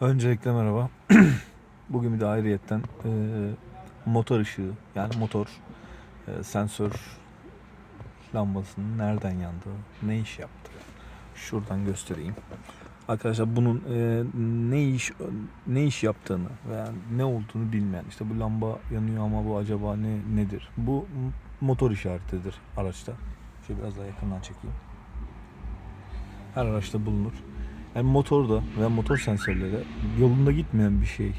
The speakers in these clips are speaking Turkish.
Öncelikle merhaba. Bugün bir de ayrıyetten e, motor ışığı yani motor e, sensör lambasının nereden yandığı, ne iş yaptığı. Şuradan göstereyim. Arkadaşlar bunun e, ne iş ne iş yaptığını veya ne olduğunu bilmeyen işte bu lamba yanıyor ama bu acaba ne nedir? Bu motor işaretidir araçta. Şöyle biraz daha yakından çekeyim. Her araçta bulunur. Yani motorda veya motor sensörleri yolunda gitmeyen bir şey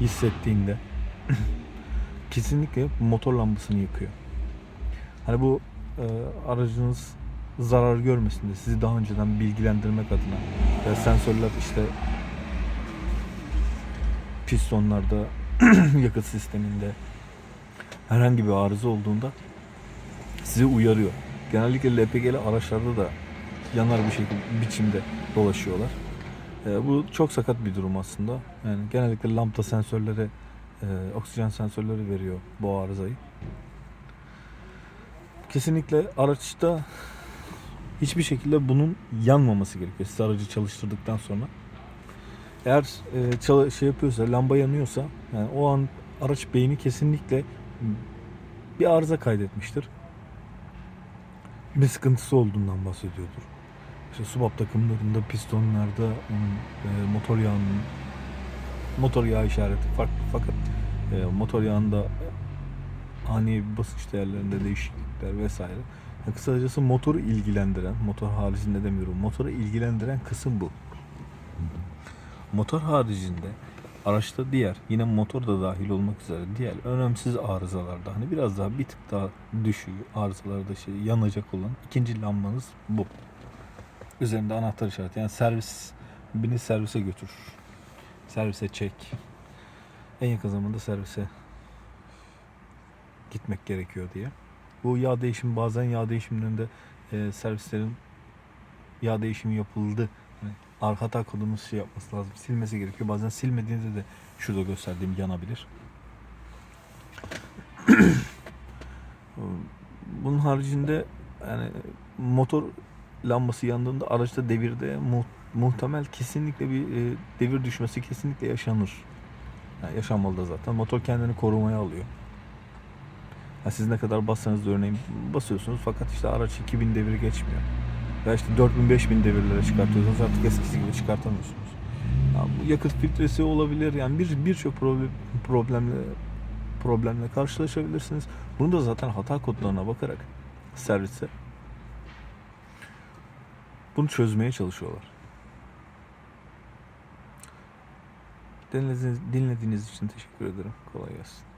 hissettiğinde kesinlikle motor lambasını yakıyor. Hani bu e, aracınız zarar görmesin diye sizi daha önceden bilgilendirmek adına ve sensörler işte pistonlarda yakıt sisteminde herhangi bir arıza olduğunda sizi uyarıyor. Genellikle LPG'li araçlarda da yanar bir şekilde biçimde dolaşıyorlar. Ee, bu çok sakat bir durum aslında. Yani genellikle lambda sensörleri, e, oksijen sensörleri veriyor bu arızayı. Kesinlikle araçta hiçbir şekilde bunun yanmaması gerekiyor. Siz aracı çalıştırdıktan sonra. Eğer e, çal- şey yapıyorsa, lamba yanıyorsa, yani o an araç beyni kesinlikle bir arıza kaydetmiştir. Bir sıkıntısı olduğundan bahsediyordur. İşte subap takımlarında, pistonlarda onun e, motor yağının motor yağı işareti farklı fakat e, motor yağında ani basınç değerlerinde değişiklikler vesaire. Yani kısacası motoru ilgilendiren, motor haricinde demiyorum, motoru ilgilendiren kısım bu. Motor haricinde araçta diğer, yine motor da dahil olmak üzere diğer önemsiz arızalarda hani biraz daha bir tık daha düşüğü arızalarda şey yanacak olan ikinci lambanız bu. Üzerinde anahtar işareti yani servis beni servise götür. Servise çek. En yakın zamanda servise gitmek gerekiyor diye. Bu yağ değişimi bazen yağ değişimlerinde e, servislerin yağ değişimi yapıldı. Yani arka kodumuz şey yapması lazım. Silmesi gerekiyor. Bazen silmediğinizde de şurada gösterdiğim yanabilir. Bunun haricinde yani motor lambası yandığında araçta devirde mu- muhtemel kesinlikle bir e, devir düşmesi kesinlikle yaşanır. Yani yaşanmalı da zaten. Motor kendini korumaya alıyor. Yani siz ne kadar bassanız da örneğin basıyorsunuz fakat işte araç 2000 devir geçmiyor. Ya işte 4000-5000 devirlere çıkartıyorsunuz artık eskisi gibi çıkartamıyorsunuz. Ya bu yakıt filtresi olabilir yani bir birçok problem, problemle problemle karşılaşabilirsiniz. Bunu da zaten hata kodlarına bakarak servise bunu çözmeye çalışıyorlar. Dinlediğiniz, dinlediğiniz için teşekkür ederim. Kolay gelsin.